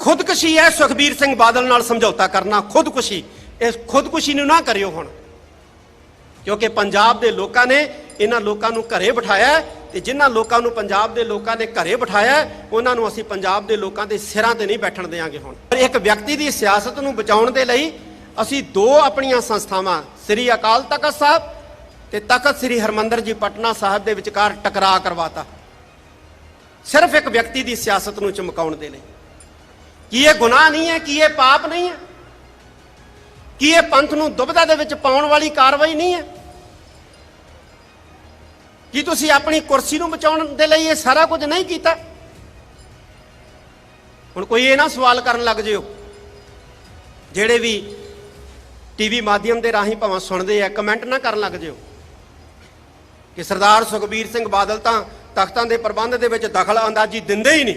ਖੁਦਕੁਸ਼ੀ ਹੈ, ਸੁਖਬੀਰ ਸਿੰਘ ਬਾਦਲ ਨਾਲ ਸਮਝੌਤਾ ਕਰਨਾ, ਖੁਦਕੁਸ਼ੀ। ਇਸ ਖੁਦਕੁਸ਼ੀ ਨੂੰ ਨਾ ਕਰਿਓ ਹੁਣ। ਕਿਉਂਕਿ ਪੰਜਾਬ ਦੇ ਲੋਕਾਂ ਨੇ ਇਹਨਾਂ ਲੋਕਾਂ ਨੂੰ ਘਰੇ ਬਿਠਾਇਆ ਹੈ ਤੇ ਜਿਨ੍ਹਾਂ ਲੋਕਾਂ ਨੂੰ ਪੰਜਾਬ ਦੇ ਲੋਕਾਂ ਨੇ ਘਰੇ ਬਿਠਾਇਆ ਉਹਨਾਂ ਨੂੰ ਅਸੀਂ ਪੰਜਾਬ ਦੇ ਲੋਕਾਂ ਦੇ ਸਿਰਾਂ ਤੇ ਨਹੀਂ ਬੈਠਣ ਦੇਵਾਂਗੇ ਹੁਣ। ਪਰ ਇੱਕ ਵਿਅਕਤੀ ਦੀ ਸਿਆਸਤ ਨੂੰ ਬਚਾਉਣ ਦੇ ਲਈ ਅਸੀਂ ਦੋ ਆਪਣੀਆਂ ਸੰਸਥਾਵਾਂ, ਸ੍ਰੀ ਅਕਾਲ ਤਖਤ ਸਾਹਿਬ ਤੇ ਤਖਤ ਸ੍ਰੀ ਹਰਮੰਦਰ ਜੀ ਪਟਨਾ ਸਾਹਿਬ ਦੇ ਵਿਚਕਾਰ ਟਕਰਾਅ ਕਰਵਾਤਾ। ਸਿਰਫ ਇੱਕ ਵਿਅਕਤੀ ਦੀ ਸਿਆਸਤ ਨੂੰ ਚਮਕਾਉਣ ਦੇ ਲਈ। ਕੀ ਇਹ ਗੁਨਾਹ ਨਹੀਂ ਹੈ? ਕੀ ਇਹ ਪਾਪ ਨਹੀਂ ਹੈ? ਕੀ ਇਹ ਪੰਥ ਨੂੰ ਦੁਬਦਾ ਦੇ ਵਿੱਚ ਪਾਉਣ ਵਾਲੀ ਕਾਰਵਾਈ ਨਹੀਂ ਹੈ? ਕੀ ਤੁਸੀਂ ਆਪਣੀ ਕੁਰਸੀ ਨੂੰ ਬਚਾਉਣ ਦੇ ਲਈ ਇਹ ਸਾਰਾ ਕੁਝ ਨਹੀਂ ਕੀਤਾ? ਹੁਣ ਕੋਈ ਇਹ ਨਾ ਸਵਾਲ ਕਰਨ ਲੱਗ ਜਿਓ। ਜਿਹੜੇ ਵੀ ਟੀਵੀ ਮਾਧਿਅਮ ਦੇ ਰਾਹੀਂ ਭਾਵੇਂ ਸੁਣਦੇ ਆ, ਕਮੈਂਟ ਨਾ ਕਰਨ ਲੱਗ ਜਿਓ ਕਿ ਸਰਦਾਰ ਸੁਖਬੀਰ ਸਿੰਘ ਬਾਦਲ ਤਾਂ ਤਖਤਾਂ ਦੇ ਪ੍ਰਬੰਧ ਦੇ ਵਿੱਚ ਦਖਲ ਅੰਦਾਜ਼ੀ ਦਿੰਦੇ ਹੀ ਨਹੀਂ।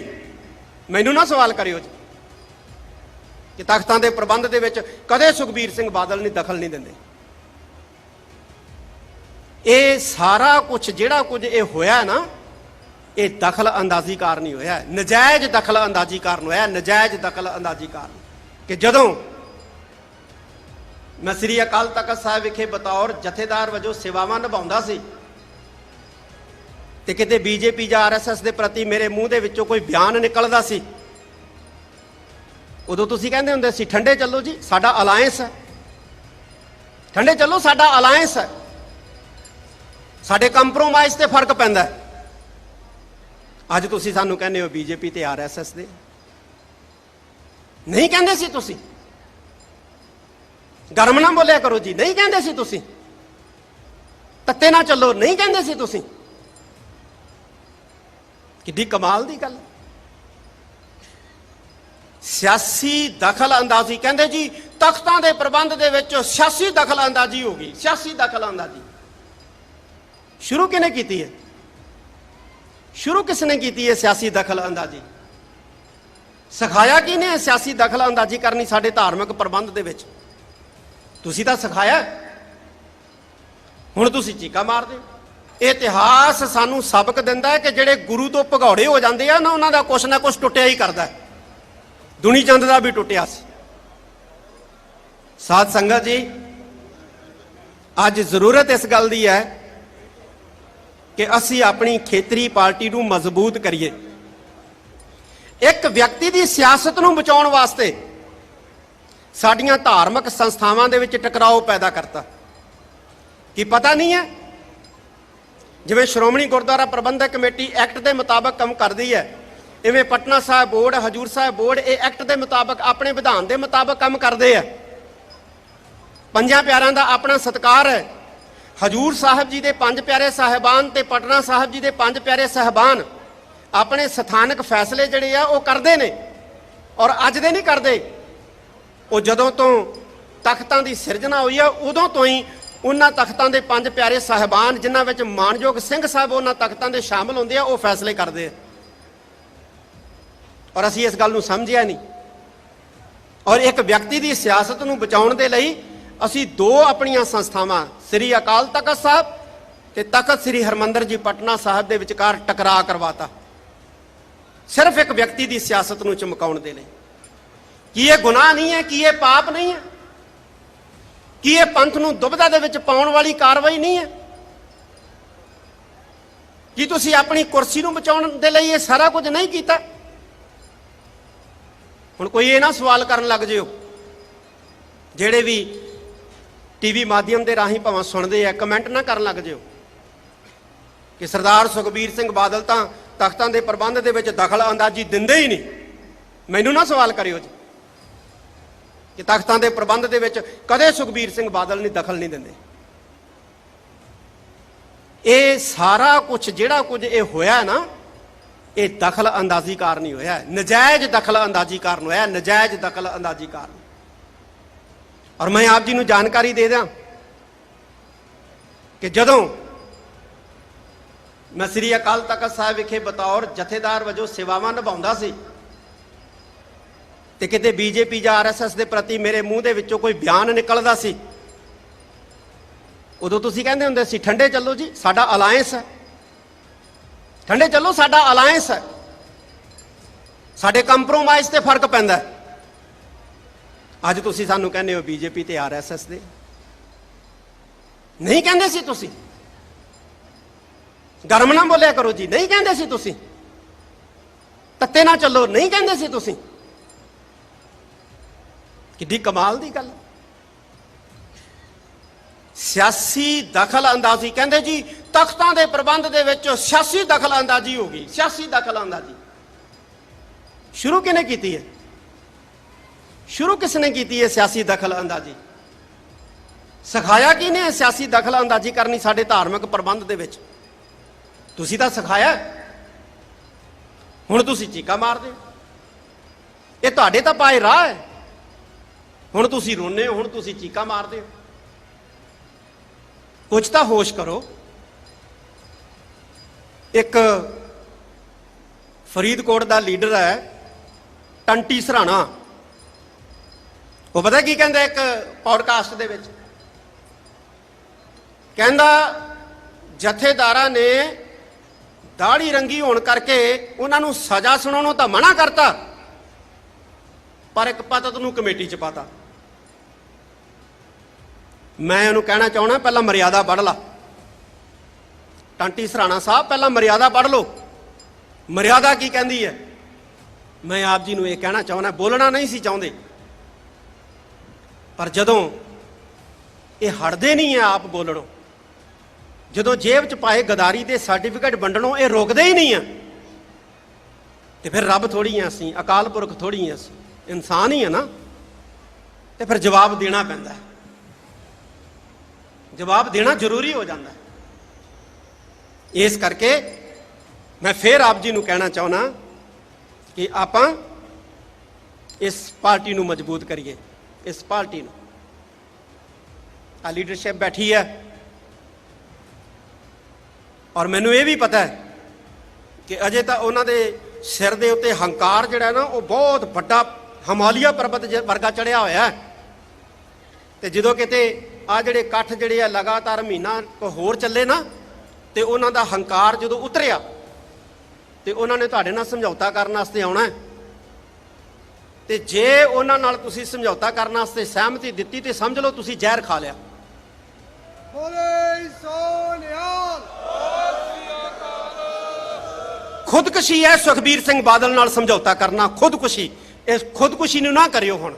ਮੈਨੂੰ ਨਾ ਸਵਾਲ ਕਰਿਓ ਜੀ। ਕਿ ਤਖਤਾਂ ਦੇ ਪ੍ਰਬੰਧ ਦੇ ਵਿੱਚ ਕਦੇ ਸੁਖਬੀਰ ਸਿੰਘ ਬਾਦਲ ਨੇ ਦਖਲ ਨਹੀਂ ਦਿੰਦੇ ਇਹ ਸਾਰਾ ਕੁਝ ਜਿਹੜਾ ਕੁਝ ਇਹ ਹੋਇਆ ਨਾ ਇਹ ਦਖਲ ਅੰਦਾਜ਼ੀ ਕਾਰਨ ਹੀ ਹੋਇਆ ਹੈ। ਨਜਾਇਜ਼ ਦਖਲ ਅੰਦਾਜ਼ੀ ਕਾਰਨ ਹੋਇਆ ਹੈ, ਨਜਾਇਜ਼ ਦਖਲ ਅੰਦਾਜ਼ੀ ਕਾਰਨ ਕਿ ਜਦੋਂ ਮੈਂ ਸ੍ਰੀ ਅਕਾਲ ਤਖਤ ਸਾਹਿਬ ਵਿਖੇ ਬਤੌਰ ਜਥੇਦਾਰ ਵਜੋਂ ਸੇਵਾਵਾਂ ਨਿਭਾਉਂਦਾ ਸੀ ਤੇ ਕਿਤੇ ਬੀਜੇਪੀ ਜਾਂ ਆਰਐਸਐਸ ਦੇ ਪ੍ਰਤੀ ਮੇਰੇ ਮੂੰਹ ਦੇ ਵਿੱਚੋਂ ਕੋਈ ਬਿਆਨ ਨਿਕਲਦਾ ਸੀ ਉਦੋਂ ਤੁਸੀਂ ਕਹਿੰਦੇ ਹੁੰਦੇ ਸੀ, ਠੰਡੇ ਚੱਲੋ ਜੀ, ਸਾਡਾ ਅਲਾਈਅੰਸ ਹੈ। ਠੰਡੇ ਚੱਲੋ, ਸਾਡਾ ਅਲਾਈਅੰਸ ਹੈ। ਸਾਡੇ ਕੰਪਰੋਮਾਈਜ਼ ਤੇ ਫ਼ਰਕ ਪੈਂਦਾ ਅੱਜ ਤੁਸੀਂ ਸਾਨੂੰ ਕਹਿੰਦੇ ਹੋ, ਬੀਜੇਪੀ ਤੇ ਆਰਐਸਐਸ ਦੇ। ਨਹੀਂ ਕਹਿੰਦੇ ਸੀ ਤੁਸੀਂ। ਗਰਮ ਨਾ ਬੋਲਿਆ ਕਰੋ ਜੀ, ਨਹੀਂ ਕਹਿੰਦੇ ਸੀ ਤੁਸੀਂ। ਤੱਤੇ ਨਾ ਚੱਲੋ, ਨਹੀਂ ਕਹਿੰਦੇ ਸੀ ਤੁਸੀਂ। ਕਿੱਡੀ ਕਮਾਲ ਦੀ ਗੱਲ ਹੈ। ਸਿਆਸੀ ਦਖਲ ਅੰਦਾਜ਼ੀ ਕਹਿੰਦੇ ਜੀ, ਤਖਤਾਂ ਦੇ ਪ੍ਰਬੰਧ ਦੇ ਵਿੱਚ ਸਿਆਸੀ ਦਖਲ ਅੰਦਾਜ਼ੀ ਹੋ ਗਈ, ਸਿਆਸੀ ਦਖਲ ਅੰਦਾਜ਼ੀ ਸ਼ੁਰੂ ਕਿਨੇ ਕੀਤੀ ਹੈ? ਸ਼ੁਰੂ ਕਿਸ ਨੇ ਕੀਤੀ ਹੈ ਸਿਆਸੀ ਦਖਲ ਅੰਦਾਜ਼ੀ ਸਿਖਾਇਆ ਕਿਨੇ ਸਿਆਸੀ ਦਖਲ ਅੰਦਾਜ਼ੀ ਕਰਨੀ ਸਾਡੇ ਧਾਰਮਿਕ ਪ੍ਰਬੰਧ ਦੇ ਵਿੱਚ? ਤੁਸੀਂ ਤਾਂ ਸਿਖਾਇਆ ਹੁਣ ਤੁਸੀਂ ਚੀਕਾ ਮਾਰਦੇ ਹੋ। ਇਤਿਹਾਸ ਸਾਨੂੰ ਸਬਕ ਦਿੰਦਾ ਹੈ ਕਿ ਜਿਹੜੇ ਗੁਰੂ ਤੋਂ ਭਗੌੜੇ ਹੋ ਜਾਂਦੇ ਆ ਨਾ, ਉਹਨਾਂ ਦਾ ਕੁਛ ਨਾ ਕੁਛ ਟੁੱਟਿਆ ਹੀ ਕਰਦਾ ਹੈ। ਦੁਨੀ ਚੰਦ ਦਾ ਵੀ ਟੁੱਟਿਆ ਸੀ। ਸਾਧ ਸੰਗਤ ਜੀ, ਅੱਜ ਜ਼ਰੂਰਤ ਇਸ ਗੱਲ ਦੀ ਹੈ ਕਿ ਅਸੀਂ ਆਪਣੀ ਖੇਤਰੀ ਪਾਰਟੀ ਨੂੰ ਮਜ਼ਬੂਤ ਕਰੀਏ। ਇੱਕ ਵਿਅਕਤੀ ਦੀ ਸਿਆਸਤ ਨੂੰ ਬਚਾਉਣ ਵਾਸਤੇ ਸਾਡੀਆਂ ਧਾਰਮਿਕ ਸੰਸਥਾਵਾਂ ਦੇ ਵਿੱਚ ਟਕਰਾਓ ਪੈਦਾ ਕਰਤਾ। ਕੀ ਪਤਾ ਨਹੀਂ ਹੈ? ਜਿਵੇਂ ਸ਼੍ਰੋਮਣੀ ਗੁਰਦੁਆਰਾ ਪ੍ਰਬੰਧਕ ਕਮੇਟੀ ਐਕਟ ਦੇ ਮੁਤਾਬਕ ਕੰਮ ਕਰਦੀ ਹੈ ਇਵੇਂ ਪਟਨਾ ਸਾਹਿਬ ਬੋਰਡ, ਹਜੂਰ ਸਾਹਿਬ ਬੋਰਡ, ਇਹ ਐਕਟ ਦੇ ਮੁਤਾਬਕ ਆਪਣੇ ਵਿਧਾਨ ਦੇ ਮੁਤਾਬਕ ਕੰਮ ਕਰਦੇ ਆ। ਪੰਜਾਂ ਪਿਆਰਿਆਂ ਦਾ ਆਪਣਾ ਸਤਕਾਰ ਹੈ। ਹਜੂਰ ਸਾਹਿਬ ਜੀ ਦੇ ਪੰਜ ਪਿਆਰੇ ਸਾਹਿਬਾਨ ਤੇ ਪਟਨਾ ਸਾਹਿਬ ਜੀ ਦੇ ਪੰਜ ਪਿਆਰੇ ਸਾਹਿਬਾਨ ਆਪਣੇ ਸਥਾਨਕ ਫੈਸਲੇ ਜਿਹੜੇ ਆ, ਉਹ ਕਰਦੇ ਨੇ ਔਰ ਅੱਜ ਦੇ ਨਹੀਂ ਕਰਦੇ। ਉਹ ਜਦੋਂ ਤੋਂ ਤਖਤਾਂ ਦੀ ਸਿਰਜਣਾ ਹੋਈ ਆ, ਉਦੋਂ ਤੋਂ ਹੀ ਉਹਨਾਂ ਤਖਤਾਂ ਦੇ ਪੰਜ ਪਿਆਰੇ ਸਾਹਿਬਾਨ, ਜਿਨ੍ਹਾਂ ਵਿੱਚ ਮਾਨਯੋਗ ਸਿੰਘ ਸਾਹਿਬ ਉਹਨਾਂ ਤਖਤਾਂ ਦੇ ਸ਼ਾਮਲ ਹੁੰਦੇ ਆ, ਉਹ ਫੈਸਲੇ ਕਰਦੇ ਆ। ਔਰ ਅਸੀਂ ਇਸ ਗੱਲ ਨੂੰ ਸਮਝਿਆ ਨਹੀਂ। ਔਰ ਇੱਕ ਵਿਅਕਤੀ ਦੀ ਸਿਆਸਤ ਨੂੰ ਬਚਾਉਣ ਦੇ ਲਈ ਅਸੀਂ ਦੋ ਆਪਣੀਆਂ ਸੰਸਥਾਵਾਂ, ਸ੍ਰੀ ਅਕਾਲ ਤਖਤ ਸਾਹਿਬ ਤੇ ਤਖਤ ਸ੍ਰੀ ਹਰਮੰਦਰ ਜੀ ਪਟਨਾ ਸਾਹਿਬ ਦੇ ਵਿਚਕਾਰ ਟਕਰਾਅ ਕਰਵਾਤਾ। ਸਿਰਫ ਇੱਕ ਵਿਅਕਤੀ ਦੀ ਸਿਆਸਤ ਨੂੰ ਚਮਕਾਉਣ ਦੇ ਲਈ। ਕੀ ਇਹ ਗੁਨਾਹ ਨਹੀਂ ਹੈ, ਕੀ ਇਹ ਪਾਪ ਨਹੀਂ ਹੈ? ਕੀ ਇਹ ਪੰਥ ਨੂੰ ਦੁਬਦਾ ਦੇ ਵਿੱਚ ਪਾਉਣ ਵਾਲੀ ਕਾਰਵਾਈ ਨਹੀਂ ਹੈ? ਕੀ ਤੁਸੀਂ ਆਪਣੀ ਕੁਰਸੀ ਨੂੰ ਬਚਾਉਣ ਦੇ ਲਈ ਇਹ ਸਾਰਾ ਕੁਝ ਨਹੀਂ ਕੀਤਾ? ਹੁਣ ਕੋਈ ਇਹ ਨਾ ਸਵਾਲ ਕਰਨ ਲੱਗ ਜਿਓ। ਜਿਹੜੇ ਵੀ ਟੀਵੀ ਮਾਧਿਅਮ ਦੇ ਰਾਹੀਂ ਭਾਵੇਂ ਸੁਣਦੇ ਆ, ਕਮੈਂਟ ਨਾ ਕਰਨ ਲੱਗ ਜਿਓ ਕਿ ਸਰਦਾਰ ਸੁਖਬੀਰ ਸਿੰਘ ਬਾਦਲ ਤਾਂ ਤਖਤਾਂ ਦੇ ਪ੍ਰਬੰਧ ਦੇ ਵਿੱਚ ਦਖਲ ਅੰਦਾਜ਼ੀ ਦਿੰਦੇ ਹੀ ਨਹੀਂ। ਮੈਨੂੰ ਨਾ ਸਵਾਲ ਕਰਿਓ ਜੀ ਕਿ ਤਖਤਾਂ ਦੇ ਪ੍ਰਬੰਧ ਦੇ ਵਿੱਚ ਕਦੇ ਸੁਖਬੀਰ ਸਿੰਘ ਬਾਦਲ ਨਹੀਂ ਦਖਲ ਨਹੀਂ ਦਿੰਦੇ। ਇਹ ਸਾਰਾ ਕੁਝ ਜਿਹੜਾ ਕੁਝ ਇਹ ਹੋਇਆ ਨਾ ਇਹ ਦਖਲ ਅੰਦਾਜ਼ੀ ਕਾਰਨ ਹੀ ਹੋਇਆ ਹੈ। ਨਜਾਇਜ਼ ਦਖਲ ਅੰਦਾਜ਼ੀ ਕਾਰਨ ਹੋਇਆ ਹੈ, ਨਜਾਇਜ਼ ਦਖਲ ਅੰਦਾਜ਼ੀ ਕਾਰਨ। ਔਰ ਮੈਂ ਆਪ ਜੀ ਨੂੰ ਜਾਣਕਾਰੀ ਦੇ ਦਿਆਂ ਕਿ ਜਦੋਂ ਮੈਂ ਸ੍ਰੀ ਅਕਾਲ ਤਖਤ ਸਾਹਿਬ ਵਿਖੇ ਬਤੌਰ ਜਥੇਦਾਰ ਵਜੋਂ ਸੇਵਾਵਾਂ ਨਿਭਾਉਂਦਾ ਸੀ ਤੇ ਕਿਤੇ ਬੀਜੇਪੀ ਜਾਂ ਆਰਐਸਐਸ ਦੇ ਪ੍ਰਤੀ ਮੇਰੇ ਮੂੰਹ ਦੇ ਵਿੱਚੋਂ ਕੋਈ ਬਿਆਨ ਨਿਕਲਦਾ ਸੀ ਉਦੋਂ ਤੁਸੀਂ ਕਹਿੰਦੇ ਹੁੰਦੇ ਸੀ ਠੰਡੇ ਚੱਲੋ ਜੀ ਸਾਡਾ ਅਲਾਈਅੰਸ ਹੈ। ਠੰਡੇ, ਚੱਲੋ, ਸਾਡਾ ਅਲਾਈਅੰਸ ਹੈ। ਸਾਡੇ ਕੰਪਰੋਮਾਈਜ਼ ਤੇ ਫ਼ਰਕ ਪੈਂਦਾ ਹੈ। ਅੱਜ ਤੁਸੀਂ ਸਾਨੂੰ ਕਹਿੰਦੇ ਹੋ ਬੀਜੇਪੀ ਤੇ ਆਰਐਸਐਸ ਦੇ। ਨਹੀਂ ਕਹਿੰਦੇ ਸੀ ਤੁਸੀਂ। ਗਰਮ ਨਾ ਬੋਲਿਆ ਕਰੋ ਜੀ, ਨਹੀਂ ਕਹਿੰਦੇ ਸੀ ਤੁਸੀਂ। ਤੱਤੇ ਨਾ ਚੱਲੋ, ਨਹੀਂ ਕਹਿੰਦੇ ਸੀ ਤੁਸੀਂ। ਕਿੱਡੀ ਕਮਾਲ ਦੀ ਗੱਲ। ਸਿਆਸੀ ਦਖਲ ਅੰਦਾਜ਼ੀ ਕਹਿੰਦੇ ਜੀ ਤਖਤਾਂ ਦੇ ਪ੍ਰਬੰਧ ਦੇ ਵਿੱਚ ਸਿਆਸੀ ਦਖਲਅੰਦਾਜ਼ੀ ਹੋ ਗਈ, ਸਿਆਸੀ ਦਖਲਅੰਦਾਜ਼ੀ। ਸ਼ੁਰੂ ਕਿਨੇ ਕੀਤੀ ਹੈ? ਸ਼ੁਰੂ ਕਿਸ ਨੇ ਕੀਤੀ ਹੈ ਸਿਆਸੀ ਦਖਲਅੰਦਾਜ਼ੀ? ਸਿਖਾਇਆ ਕਿਨੇ ਸਿਆਸੀ ਦਖਲਅੰਦਾਜ਼ੀ ਕਰਨੀ ਸਾਡੇ ਧਾਰਮਿਕ ਪ੍ਰਬੰਧ ਦੇ ਵਿੱਚ? ਤੁਸੀਂ ਤਾਂ ਸਿਖਾਇਆ ਹੁਣ ਤੁਸੀਂ ਚੀਕਾ ਮਾਰਦੇ ਹੋ। ਇਹ ਤੁਹਾਡੇ ਤਾਂ ਪਾਏ ਰਾਹ ਹੈ। ਹੁਣ ਤੁਸੀਂ ਰੋਨੇ ਹੋ, ਹੁਣ ਤੁਸੀਂ ਚੀਕਾ ਮਾਰਦੇ ਹੋ। ਕੁਝ ਤਾਂ ਹੋਸ਼ ਕਰੋ। ਇੱਕ ਫਰੀਦਕੋਟ ਦਾ ਲੀਡਰ ਹੈ, ਟੰਟੀ ਸਰਾਣਾ। ਉਹ ਪਤਾ ਕੀ ਕਹਿੰਦਾ ਇੱਕ ਪੌਡਕਾਸਟ ਦੇ ਵਿੱਚ? ਕਹਿੰਦਾ, ਜਥੇਦਾਰਾਂ ਨੇ ਦਾੜੀ ਰੰਗੀ ਹੋਣ ਕਰਕੇ ਉਹਨਾਂ ਨੂੰ ਸਜ਼ਾ ਸੁਣਾਉਣੋਂ ਤਾਂ ਮਨਾ ਕਰਤਾ, ਪਰ ਇੱਕ ਪਤਤ ਨੂੰ ਕਮੇਟੀ ਚ ਪਾਤਾ। ਮੈਂ ਉਹਨੂੰ ਕਹਿਣਾ ਚਾਹਣਾ ਪਹਿਲਾਂ ਮਰਿਆਦਾ ਪੜ੍ਹ ਲਾ। ਟਾਂਟੀ ਸਰਾਣਾ ਸਾਹਿਬ, ਪਹਿਲਾਂ ਮਰਿਆਦਾ ਪੜ੍ਹ ਲਓ। ਮਰਿਆਦਾ ਕੀ ਕਹਿੰਦੀ ਹੈ? ਮੈਂ ਆਪ ਜੀ ਨੂੰ ਇਹ ਕਹਿਣਾ ਚਾਹੁੰਦਾ, ਬੋਲਣਾ ਨਹੀਂ ਸੀ ਚਾਹੁੰਦੇ। ਪਰ ਜਦੋਂ ਇਹ ਹਟਦੇ ਨਹੀਂ ਆ ਆਪ ਬੋਲਣੋਂ, ਜਦੋਂ ਜੇਬ 'ਚ ਪਾਏ ਗਦਾਰੀ ਦੇ ਸਰਟੀਫਿਕੇਟ ਵੰਡਣੋਂ, ਇਹ ਰੋਕਦੇ ਹੀ ਨਹੀਂ ਆ ਤੇ ਫਿਰ ਰੱਬ ਥੋੜੀ ਆ ਅਸੀਂ ਅਕਾਲ ਪੁਰਖ ਥੋੜੀ ਆ ਅਸੀਂ ਇਨਸਾਨ ਹੀ ਆ ਨਾ। ਤੇ ਫਿਰ ਜਵਾਬ ਦੇਣਾ ਪੈਂਦਾ ਜਵਾਬ ਦੇਣਾ ਜ਼ਰੂਰੀ ਹੋ ਜਾਂਦਾ ਹੈ। ਇਸ ਕਰਕੇ ਮੈਂ ਫੇਰ ਆਪ ਜੀ ਨੂੰ ਕਹਿਣਾ ਚਾਹੁੰਦਾ ਕਿ ਆਪਾਂ ਇਸ ਪਾਰਟੀ ਨੂੰ ਮਜ਼ਬੂਤ ਕਰੀਏ, ਇਸ ਪਾਰਟੀ ਨੂੰ। ਆ ਲੀਡਰਸ਼ਿਪ ਬੈਠੀ ਹੈ। ਔਰ ਮੈਨੂੰ ਇਹ ਵੀ ਪਤਾ ਹੈ ਕਿ ਅਜੇ ਤਾਂ ਉਹਨਾਂ ਦੇ ਸਿਰ ਦੇ ਉੱਤੇ ਹੰਕਾਰ ਜਿਹੜਾ ਨਾ, ਉਹ ਬਹੁਤ ਵੱਡਾ ਹਿਮਾਲਿਆ ਪਰਬਤ ਵਰਗਾ ਚੜਿਆ ਹੋਇਆ ਹੈ। ਤੇ ਜਦੋਂ ਕਿਤੇ ਆ ਜਿਹੜੇ ਇਕੱਠ ਜਿਹੜੇ ਆ, ਲਗਾਤਾਰ ਮਹੀਨਾ ਕੋ ਹੋਰ ਚੱਲੇ ਨਾ ਤੇ ਉਹਨਾਂ ਦਾ ਹੰਕਾਰ ਜਦੋਂ ਉਤਰਿਆ ਤੇ ਉਹਨਾਂ ਨੇ ਤੁਹਾਡੇ ਨਾਲ ਸਮਝੌਤਾ ਕਰਨ ਵਾਸਤੇ ਆਉਣਾ। ਤੇ ਜੇ ਉਹਨਾਂ ਨਾਲ ਤੁਸੀਂ ਸਮਝੌਤਾ ਕਰਨ ਵਾਸਤੇ ਸਹਿਮਤੀ ਦਿੱਤੀ ਤੇ ਸਮਝ ਲਓ ਤੁਸੀਂ ਜ਼ਹਿਰ ਖਾ ਲਿਆ। ਬੋਲੇ ਸੋਨਿਆਲ ਖੁਦਕੁਸ਼ੀ ਹੈ ਸੁਖਬੀਰ ਸਿੰਘ ਬਾਦਲ ਨਾਲ ਸਮਝੌਤਾ ਕਰਨਾ ਖੁਦਕੁਸ਼ੀ। ਇਸ ਖੁਦਕੁਸ਼ੀ ਨੂੰ ਨਾ ਕਰਿਓ ਹੁਣ।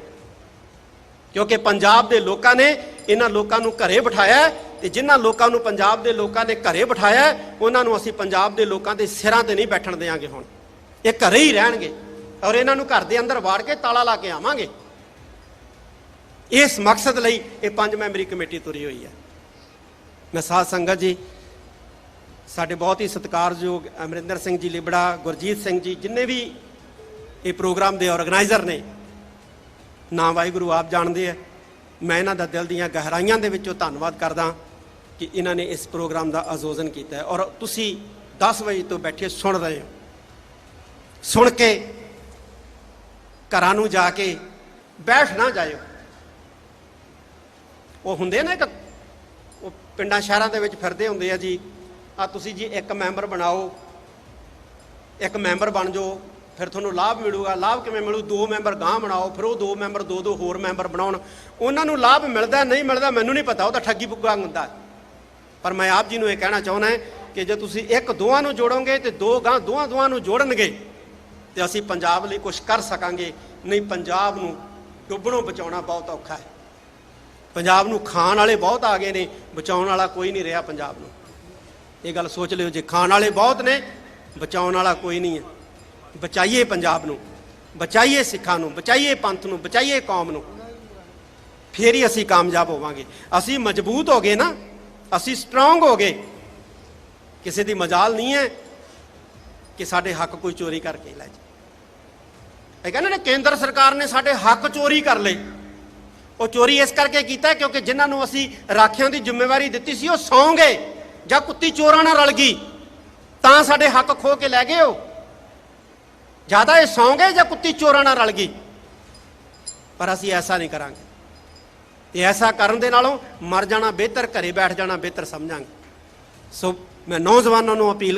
ਕਿਉਂਕਿ ਪੰਜਾਬ ਦੇ ਲੋਕਾਂ ਨੇ ਇਹਨਾਂ ਲੋਕਾਂ ਨੂੰ ਘਰੇ ਬਿਠਾਇਆ ਹੈ ਤੇ ਜਿਨ੍ਹਾਂ ਲੋਕਾਂ ਨੂੰ ਪੰਜਾਬ ਦੇ ਲੋਕਾਂ ਨੇ ਘਰੇ ਬਿਠਾਇਆ ਉਹਨਾਂ ਨੂੰ ਅਸੀਂ ਪੰਜਾਬ ਦੇ ਲੋਕਾਂ ਦੇ ਸਿਰਾਂ ਤੇ ਨਹੀਂ ਬੈਠਣ ਦੇਵਾਂਗੇ ਹੁਣ। ਇਹ ਘਰੇ ਹੀ ਰਹਿਣਗੇ ਔਰ ਇਹਨਾਂ ਨੂੰ ਘਰ ਦੇ ਅੰਦਰ ਵਾੜ ਕੇ ਤਾਲਾ ਲਾ ਕੇ ਆਵਾਂਗੇ। ਇਸ ਮਕਸਦ ਲਈ ਇਹ ਪੰਜ ਮੈਂਬਰੀ ਕਮੇਟੀ ਤੁਰੀ ਹੋਈ ਹੈ। ਮੈਂ ਸਾਧ ਸੰਗਤ ਜੀ, ਸਾਡੇ ਬਹੁਤ ਹੀ ਸਤਿਕਾਰਯੋਗ ਅਮਰਿੰਦਰ ਸਿੰਘ ਜੀ ਲਿਬੜਾ, ਗੁਰਜੀਤ ਸਿੰਘ ਜੀ, ਜਿੰਨੇ ਵੀ ਇਹ ਪ੍ਰੋਗਰਾਮ ਦੇ ਆਰਗੇਨਾਈਜ਼ਰ ਨੇ ਨਾਮ ਵਾਹਿਗੁਰੂ ਆਪ ਜਾਣਦੇ ਆ ਮੈਂ ਇਹਨਾਂ ਦਾ ਦਿਲ ਦੀਆਂ ਗਹਿਰਾਈਆਂ ਦੇ ਵਿੱਚੋਂ ਧੰਨਵਾਦ ਕਰਦਾ ਕਿ ਇਹਨਾਂ ਨੇ ਇਸ ਪ੍ਰੋਗਰਾਮ ਦਾ ਆਯੋਜਨ ਕੀਤਾ ਔਰ ਤੁਸੀਂ 10 ਵਜੇ ਤੋਂ ਬੈਠੇ ਸੁਣ ਰਹੇ ਹੋ। ਸੁਣ ਕੇ ਘਰਾਂ ਨੂੰ ਜਾ ਕੇ ਬੈਠ ਨਾ ਜਾਇਓ। ਉਹ ਹੁੰਦੇ ਨੇ ਇੱਕ, ਉਹ ਪਿੰਡਾਂ ਸ਼ਹਿਰਾਂ ਦੇ ਵਿੱਚ ਫਿਰਦੇ ਹੁੰਦੇ ਆ ਜੀ। ਆ ਤੁਸੀਂ ਜੀ ਇੱਕ ਮੈਂਬਰ ਬਣਾਓ, ਇੱਕ ਮੈਂਬਰ ਬਣ ਜਾਓ। ਫਿਰ ਤੁਹਾਨੂੰ ਲਾਭ ਮਿਲੂਗਾ। ਲਾਭ ਕਿਵੇਂ ਮਿਲੂ? ਦੋ ਮੈਂਬਰ ਗਾਂ ਬਣਾਓ, ਫਿਰ ਉਹ ਦੋ ਮੈਂਬਰ, ਦੋ ਦੋ ਹੋਰ ਮੈਂਬਰ ਬਣਾਉਣ। ਉਹਨਾਂ ਨੂੰ ਲਾਭ ਮਿਲਦਾ, ਨਹੀਂ ਮਿਲਦਾ ਮੈਨੂੰ ਨਹੀਂ ਪਤਾ, ਉਹ ਤਾਂ ਠੱਗੀ ਪੁੱਗਾ ਹੁੰਦਾ। ਪਰ ਮੈਂ ਆਪ ਜੀ ਨੂੰ ਇਹ ਕਹਿਣਾ ਚਾਹੁੰਦਾ ਕਿ ਜੇ ਤੁਸੀਂ ਇੱਕ ਦੋਵਾਂ ਨੂੰ ਜੋੜੋਗੇ ਤੇ ਦੋ ਗਾਂ ਦੋਵਾਂ ਦੋਵਾਂ ਨੂੰ ਜੋੜਨਗੇ, ਤੇ ਅਸੀਂ ਪੰਜਾਬ ਲਈ ਕੁਝ ਕਰ ਸਕਾਂਗੇ। ਨਹੀਂ, ਪੰਜਾਬ ਨੂੰ ਡੁੱਬਣੋਂ ਬਚਾਉਣਾ ਬਹੁਤ ਔਖਾ ਹੈ। ਪੰਜਾਬ ਨੂੰ ਖਾਣ ਵਾਲੇ ਬਹੁਤ ਆ ਗਏ ਨੇ, ਬਚਾਉਣ ਵਾਲਾ ਕੋਈ ਨਹੀਂ ਰਿਹਾ ਪੰਜਾਬ ਨੂੰ। ਇਹ ਗੱਲ ਸੋਚ ਲਿਓ, ਜੇ ਖਾਣ ਵਾਲੇ ਬਹੁਤ ਨੇ, ਬਚਾਉਣ ਵਾਲਾ ਕੋਈ ਨਹੀਂ ਹੈ। ਬਚਾਈਏ ਪੰਜਾਬ ਨੂੰ, ਬਚਾਈਏ ਸਿੱਖਾਂ ਨੂੰ, ਬਚਾਈਏ ਪੰਥ ਨੂੰ, ਬਚਾਈਏ ਕੌਮ ਨੂੰ। ਫੇਰ ਹੀ ਅਸੀਂ ਕਾਮਯਾਬ ਹੋਵਾਂਗੇ। ਅਸੀਂ ਮਜ਼ਬੂਤ ਹੋ ਗਏ ਨਾ, ਅਸੀਂ ਸਟਰੋਂਗ ਹੋ ਗਏ। ਕਿਸੇ ਦੀ ਮਜਾਲ ਨਹੀਂ ਹੈ ਕਿ ਸਾਡੇ ਹੱਕ ਕੋਈ ਚੋਰੀ ਕਰਕੇ ਲੈ ਜਾਏ ਇਹ ਕਹਿੰਦੇ ਨੇ ਕੇਂਦਰ ਸਰਕਾਰ ਨੇ ਸਾਡੇ ਹੱਕ ਚੋਰੀ ਕਰ ਲਏ। ਉਹ ਚੋਰੀ ਇਸ ਕਰਕੇ ਕੀਤਾ ਕਿਉਂਕਿ ਜਿਨ੍ਹਾਂ ਨੂੰ ਅਸੀਂ ਰਾਖਿਆਂ ਦੀ ਜ਼ਿੰਮੇਵਾਰੀ ਦਿੱਤੀ ਸੀ, ਉਹ ਸੌਂ ਗਏ ਜਾਂ ਕੁੱਤੀ ਚੋਰਾਂ ਨਾਲ ਰਲ ਗਈ। ਤਾਂ ਸਾਡੇ ਹੱਕ ਖੋ ਕੇ ਲੈ ਗਏ ਉਹ। ਜ਼ਿਆਦਾ ਇਹ ਸੌਂ ਗਏ ਜਾਂ ਕੁੱਤੀ ਚੋਰਾਂ ਨਾਲ ਰਲ ਗਈ? ਪਰ ਅਸੀਂ ਐਸਾ ਨਹੀਂ ਕਰਾਂਗੇ। ਤੇ ਐਸਾ ਕਰਨ ਦੇ ਨਾਲੋਂ ਮਰ ਜਾਣਾ ਬਿਹਤਰ, ਘਰੇ ਬੈਠ ਜਾਣਾ ਬਿਹਤਰ ਸਮਝਾਂਗੇ। ਸੋ ਮੈਂ ਨੌਜਵਾਨਾਂ ਨੂੰ ਅਪੀਲ